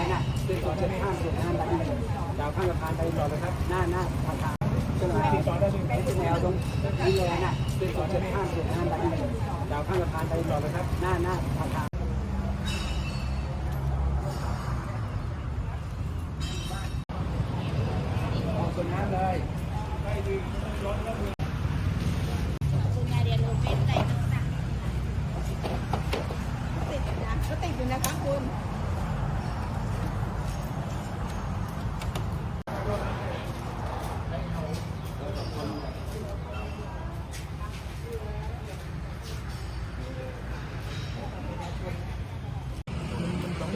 นี้เลยนะคือต่อจะไม่ห้ามสุดห้ามไปดาวข้างสะพานไปต่อเลยครับ หน้าหน้าทางทางใช่ไหมต่อได้เลยแนวตรงนี้เลยนะคือต่อจะไม่ห้ามสุดห้ามไปดาวข้างสะพานไปต่อเลยครับ หน้าหน้าทางทางส่วนน้ำเลยคุณยายเรียนรู้เป็นติดนะก็ติดอยู่นะคะคุณ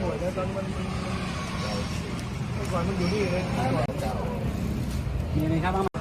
น่วยนะตอนมันมันมันเมื่อก่อนมันอยู่นี่เลยมีไหมครับ